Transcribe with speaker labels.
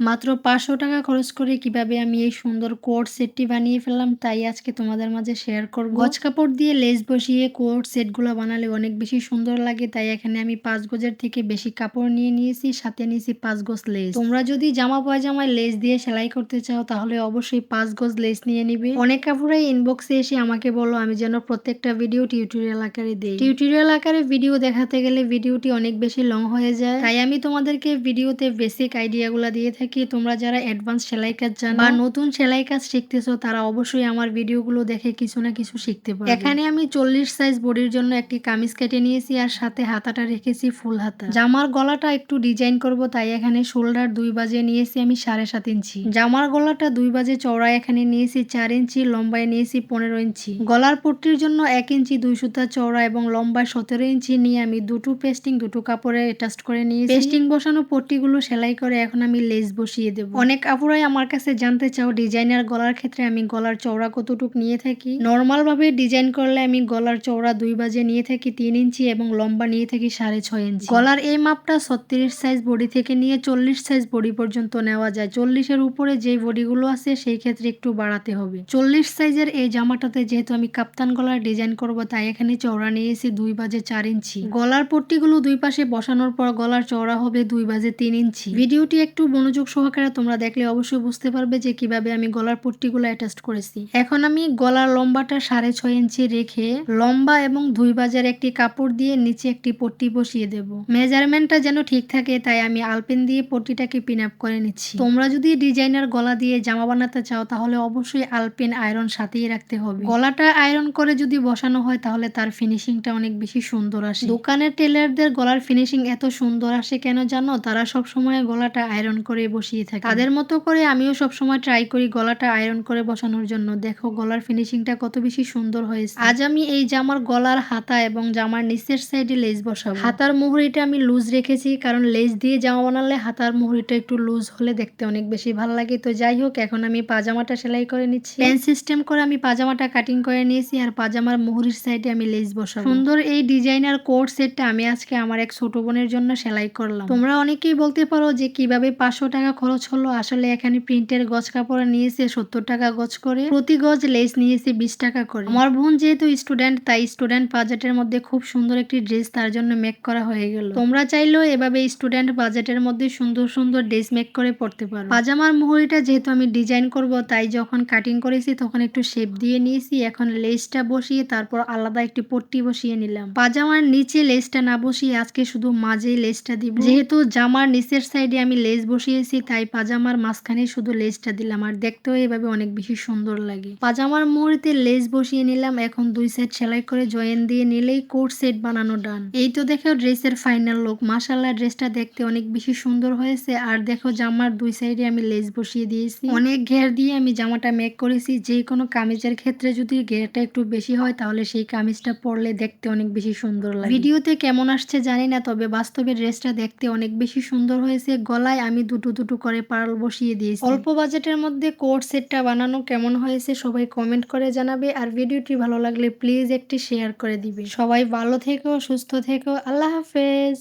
Speaker 1: মাত্র পাঁচশো টাকা খরচ করে কীভাবে আমি এই সুন্দর কোট সেটটি বানিয়ে ফেললাম তাই আজকে তোমাদের মাঝে শেয়ার করব। গজ কাপড় দিয়ে লেস বসিয়ে কোট সেটগুলো বানালে অনেক বেশি সুন্দর লাগে, তাই এখানে আমি পাঁচ গজের থেকে বেশি কাপড় নিয়ে নিয়েছি, সাথে নিয়েছি পাঁচ গজ লেস। তোমরা যদি জামা পায়জামায় লেস দিয়ে সেলাই করতে চাও, তাহলে অবশ্যই পাঁচ গজ লেস নিয়ে নিবে। অনেক কাপড়াই ইনবক্সে এসে আমাকে বলো, আমি যেন প্রত্যেকটা ভিডিও টিউটোরিয়াল আকারে দিই। টিউটোরিয়াল আকারে ভিডিও দেখাতে গেলে ভিডিওটি অনেক বেশি লং হয়ে যায়, তাই আমি তোমাদেরকে ভিডিওতে বেসিক আইডিয়াগুলো দিয়ে থাকি। তোমরা যারা অ্যাডভান্স সেলাই কাজ জানো? বা নতুন সেলাই কাজ শিখতেছো তারা অবশ্যই আমার ভিডিওগুলো দেখে কিছু না কিছু শিখতে পারবে। এখানে আমি চল্লিশ সাইজ বডির জন্য একটি কামিজ কেটে নিয়েছি আর সাথে হাতাটা রেখেছি ফুল হাতা। জামার গলাটা একটু ডিজাইন করব তাই এখানে শোল্ডার দুই বাজে নিয়েছি আমি সাড়ে সাত ইঞ্চি। জামার গলাটা দুই বাজে চওড়ায় এখানে নিয়েছি চার ইঞ্চি লম্বায় নিয়েছি পনেরো ইঞ্চি। গলার পট্টির জন্য এক ইঞ্চি দুই সুতা চওড়া এবং লম্বায় সতেরো ইঞ্চি নিয়ে আমি দুটো পেস্টিং দুটো কাপড়ে অ্যাটাচ করে নিয়েছি। পেস্টিং বসানো পট্টিগুলো সেলাই করে এখন আমি লেস বসিয়ে দেব। অনেক আপুরাই আমার কাছে জানতে চাও, ডিজাইনার গলার ক্ষেত্রে আমি গলার চওড়া কতটুক নিয়ে থাকি? নর্মাল ভাবে ডিজাইন করলে আমি গলার চওড়া দুই বাজে নিয়ে থাকি তিন ইঞ্চি এবং লম্বা নিয়ে থাকি সাড়ে ছয় ইঞ্চি। গলার এই মাপটা ছত্রিশ সাইজ বডি থেকে নিয়ে চল্লিশ সাইজ বডি পর্যন্ত নেওয়া যায়। চল্লিশের উপরে যে বডিগুলো আছে সেই ক্ষেত্রে একটু বাড়াতে হবে। চল্লিশ সাইজের এই জামাটাতে যেহেতু আমি কাপ্তান গলার ডিজাইন করব, তাই এখানে চওড়া নিয়েছি দুই বাজে চার ইঞ্চি। গলার পট্টিগুলো দুই পাশে বসানোর পর গলার চওড়া হবে দুই বাজে তিন ইঞ্চি। ভিডিওটি একটু মনোযোগ সহকারে তোমরা দেখলে অবশ্যই বুঝতে পারবে যে কীভাবে আমি গলার পট্টিগুলো অ্যাটাচ করেছি। এখন আমি গলার লম্বাটা সাড়ে ছয় ইঞ্চি রেখে লম্বা এবং দুই বাজার একটি কাপড় দিয়ে নিচে একটি পট্টি বসিয়ে দেব। মেজারমেন্টটা যেন ঠিক থাকে, তাই আমি আলপেন দিয়ে পট্টিটাকে পিন আপ করে নিচ্ছি। তোমরা যদি ডিজাইনার গলা দিয়ে জামা বানাতে চাও, তাহলে অবশ্যই আলপেন আয়রন সাথেই রাখতে হবে। গলাটা আয়রন করে যদি বসানো হয়, তাহলে তার ফিনিশিংটা অনেক বেশি সুন্দর আসে। দোকানের টেলারদের গলার ফিনিশিং এত সুন্দর আসে কেন জানো? তারা সব সময় গলাটা আয়রন করে বসিয়ে থাকে। তাদের মতো করে আমিও সব সময় ট্রাই করি গলাটা আয়রন করে বসানোর জন্য। দেখো গলার ফিনিশিংটা কত বেশি সুন্দর হয়েছে। আজ আমি এই জামার গলার হাতা এবং জামার নিচের সাইডে লেস বসাবো। হাতার মুহুরিটা আমি লুজ রেখেছি কারণ লেস দিয়ে জামা বানালে হাতার মুহুরিটা একটু লুজ হলে দেখতে অনেক বেশি ভালো লাগে। তো যাই হোক এখন আমি পাজামাটা সেলাই করে নিচ্ছি। প্যান সিস্টেম করে আমি পাজামাটা কাটিং করে নিয়েছি আর পাজামার মুহুরির সাইডে আমি লেস বসাবো। সুন্দর এই ডিজাইনার কোট সেটটা আমি আজকে আমার এক ছোট বোনের জন্য সেলাই করলাম। তোমরা অনেকেই বলতে পারো যে কীভাবে পাঁচশো টাকা খরচ হলো। আসলে এখানে প্রিন্টের গজ কাপড় নিয়েছে, সত্তর টাকা গজ করে। প্রতি গজ লেস নিয়েছে বিশ টাকা করে। আমার বোন যেহেতু স্টুডেন্ট, তাই স্টুডেন্ট বাজেটের মধ্যে খুব সুন্দর একটি ড্রেস তার জন্য মেক করা হয়ে গেল। তোমরা চাইলেও এভাবে স্টুডেন্ট বাজেটের মধ্যে সুন্দর সুন্দর ড্রেস মেক করে পড়তে পারো। পাজামার মুহুরিটা যেহেতু আমি ডিজাইন করব, তাই যখন কাটিং করেছি তখন একটু শেপ দিয়ে নিয়েছি। এখন লেসটা বসিয়ে তারপর আলাদা একটি পট্টি বসিয়ে নিলাম। পাজামার নিচে লেসটা না বসিয়ে আজকে শুধু মাঝে লেসটা দিব। যেহেতু জামার নিচের সাইডে আমি লেস বসিয়েছি তাই পাজামার মাঝখানে শুধু লেসটা দিলাম। আর দেখতেও এভাবে অনেক বেশি সুন্দর লাগে। পাজামার মুহুরিতে লেস বসিয়ে নিলাম, এখন দুই সাইড সেলাই করে জয়েন দিয়ে নিলেই কোট সেট বানানো ডান এই তো দেখো ড্রেসের ফাইনাল লুক মাসাল্লাহ ড্রেসটা দেখতে অনেক বেশি সুন্দর হয়েছে। আর দেখো জামার দুই সাইডে আমি লেস বসিয়ে দিয়েছি। অনেক ঘের দিয়ে আমি জামাটা মেক করেছি। যে কোনো কামিজের ক্ষেত্রে যদি ঘেরটা একটু বেশি হয়, তাহলে সেই কামিজটা পরলে দেখতে অনেক বেশি সুন্দর লাগে। ভিডিওতে কেমন আসছে জানি না, তবে বাস্তবে ড্রেসটা দেখতে অনেক বেশি সুন্দর হয়েছে। গলায় আমি দুটো দুটো করে পার্ল বসিয়ে দিয়েছি। অল্প বাজেটের মধ্যে কোট সেটটা বানানো কেমন হয়েছে সবাই কমেন্ট করে জানাবে আর ভিডিওটি ভালো লাগলে প্লিজ একটি শেয়ার করে দিবে। সবাই ভালো থেকো, সুস্থ থেকো, আল্লাহ হাফেজ।